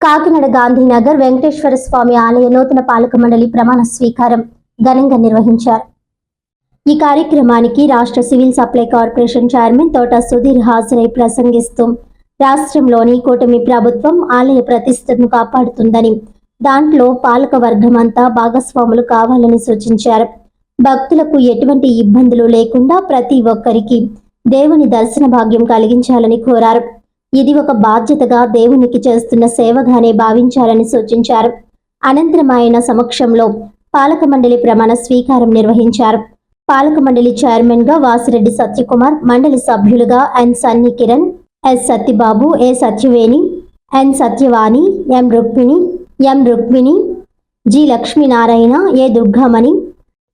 కాకినాడ గాంధీనగర్ వెంకటేశ్వర స్వామి ఆలయ నూతన పాలక మండలి ప్రమాణ స్వీకారం ఘనంగా నిర్వహించారు. ఈ కార్యక్రమానికి రాష్ట్ర సివిల్ సప్లై కార్పొరేషన్ చైర్మన్ తోట సుధీర్ హాజరై ప్రసంగిస్తూ రాష్ట్రంలోని కూటమి ప్రభుత్వం ఆలయ ప్రతిష్టను కాపాడుతుందని దాంట్లో పాలక వర్గం అంతా భాగస్వాములు కావాలని సూచించారు. భక్తులకు ఎటువంటి ఇబ్బందులు లేకుండా ప్రతి ఒక్కరికి దేవుని దర్శన భాగ్యం కలిగించాలని కోరారు. ఇది ఒక బాధ్యతగా దేవునికి చేస్తున్న సేవగానే భావించాలని సూచించారు. అనంతరం ఆయన సమక్షంలో పాలక మండలి ప్రమాణ స్వీకారం నిర్వహించారు. పాలక మండలి చైర్మన్గా వాసిరెడ్డి సత్యకుమార్ మండలి సభ్యులుగా N Sunny Kiran S Satyababu A Satyaveni N Satyavani M Rukmini M Rukmini G Lakshminarayana A Durgamani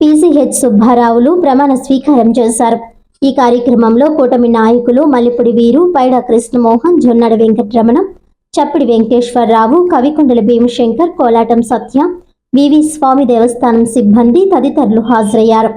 PCH సుబ్బారావులు ప్రమాణ స్వీకారం చేశారు. ఈ కార్యక్రమంలో కూటమి నాయకులు మల్లిపుడి వీరు పైడ కృష్ణమోహన్ జొన్నడ వెంకటరమణ చప్పిడి వెంకటేశ్వరరావు కవికొండల భీమశంకర్ కోలాటం సత్య వివి స్వామి దేవస్థానం సిబ్బంది తదితరులు హాజరయ్యారు.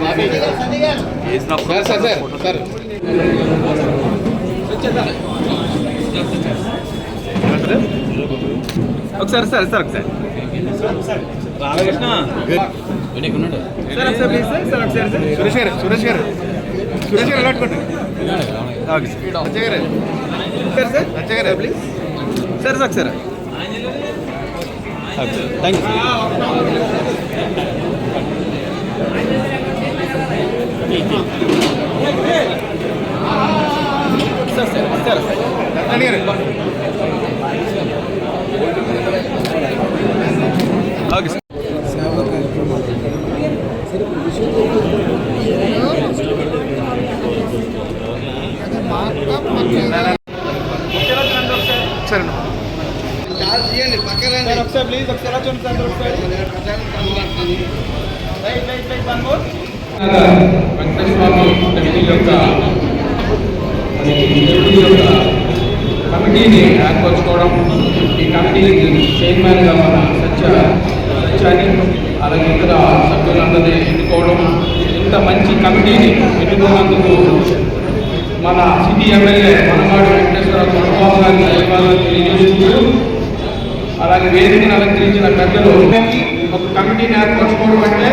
సార్ సార్ సార్ సార్ ఒకసారి సార్ సార్ ఒకసారి రాధాకృష్ణ సార్ ఒకసారి ప్లీజ్ సార్ సార్ ఒకసారి సార్ సురేష్ గారు సురేష్ గారు సురేష్ గారు కట్టుకోండి ఓకే సార్ అచ్చయ్య గారు సార్ సార్ అచ్చయ్య గారు please sir sir thank you. Sir sir sir Ratnani గారు ఓకే సార్ సరే సార్ ఒకసారి ప్లీజ్ ఒకసారి ఎలా చూడండి సార్ ఒకసారి. Right right right one more Venkateswara committee యొక్క దేవుడి యొక్క కమిటీని ఏర్పరచుకోవడం ఈ కమిటీకి చైర్మన్గా మన సత్య సత్యాన్ని అలాగే ఇతర సభ్యులందరినీ ఎన్నుకోవడం ఇంత మంచి కమిటీని ఎన్నుకున్నందుకు మన సిటీ ఎమ్మెల్యే మనమాడు వెంకటేశ్వర కొనబాబు గారి ధన్యవాదాలు తెలియజేస్తూ అలాగే వేదికను అలంకరించిన పెద్దలు ఒక కమిటీని ఏర్పరచుకోవడం అంటే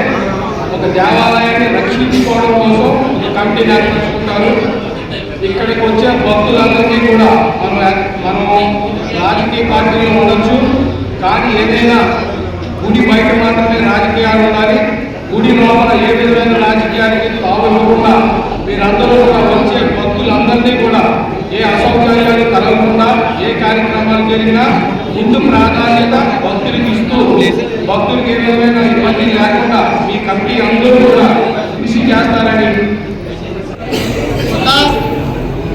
ఒక దేవాలయాన్ని రక్షించుకోవడం కోసం ఒక కమిటీని ఏర్పరచుకుంటారు. ఇక్కడికి వచ్చే భక్తులందరికీ కూడా మనం మనం రాజకీయ పార్టీలో ఉండొచ్చు. కానీ ఏదైనా గుడి బయట మాత్రమే రాజకీయాలు ఉండాలి. గుడి లోపల ఏ విధమైన రాజకీయానికి తావు ఇవ్వకుండా మీరందరూ కూడా వచ్చే భక్తులందరినీ కూడా ఏ అసౌకర్యాలు కలగకుండా ఏ కార్యక్రమాలు జరిగినా హిందూ ప్రాధాన్యత భక్తులకు ఇస్తూ భక్తులకు ఏ విధమైన ఇబ్బంది లేకుండా మీ కమిటీ అందరూ కూడా కృషి చేస్తారని ఇలా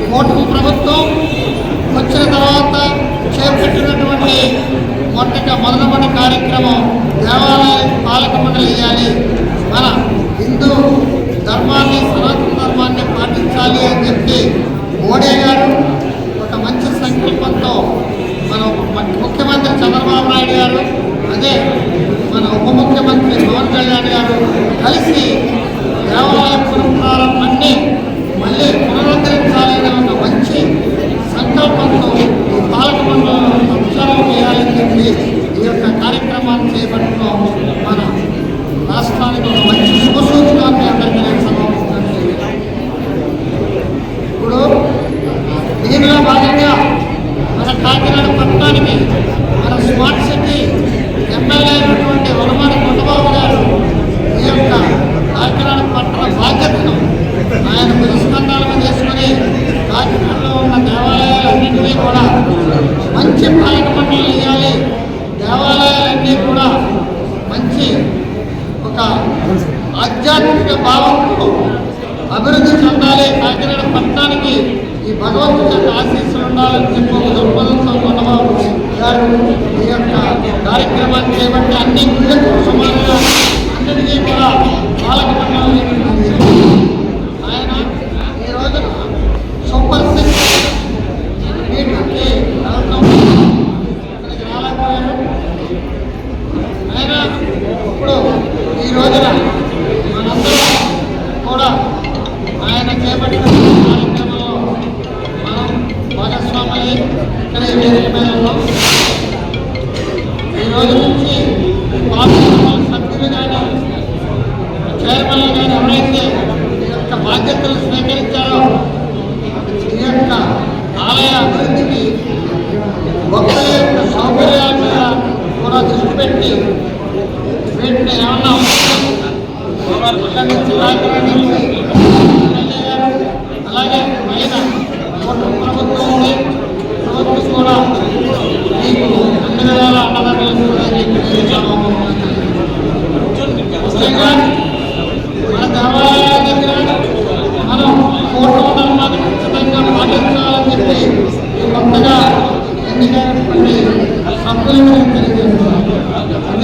కూటమి ప్రభుత్వం వచ్చిన తర్వాత చేపట్టినటువంటి మొట్టగా మొదలుపడి కార్యక్రమం దేవాలయ పాలక మండలి వేయాలి మన హిందూ ధర్మాన్ని సనాతన ధర్మాన్ని పాటించాలి అని చెప్పి మోడీ గారు ఒక మంచి సంకల్పంతో మన ముఖ్యమంత్రి చంద్రబాబు నాయుడు గారు అదే ఉప ముఖ్యమంత్రి పవన్ కళ్యాణ్ గారు కలిసి భావంతో అభివృద్ధి చెందాలి. కాకినాడ పట్టణానికి ఈ భగవంతుడి యొక్క ఆశీస్సులు ఉండాలని చెప్పి ఒక దృక్పథంతో మనబాబు గారు ఈ యొక్క కార్యక్రమాన్ని చేయబట్టి అన్ని ప్రజలకు సమానంగా అందరికీ కూడా పాలక మండలం ఆయన ఈ రోజున సూపర్ సిక్స్ మీటింగ్కి రావడం ఇక్కడికి ఆయన ఇప్పుడు నిలబడి ఉన్నాం ఈరోజు నుంచి సభ్యులు కానీ చైర్మన్లు కానీ ఎవరైతే ఈ యొక్క బాధ్యతలు స్వీకరించారో ఆలయ అభివృద్ధికి భక్తుల యొక్క సౌకర్యాల కూడా దృష్టి పెట్టి వీటిని ఏమన్నా అలాగే పైన ప్రభుత్వం కూడా మీకు అన్ని విధాల అండదండలను కూడా మీకు చూపించాము తెలియజేస్తున్నాం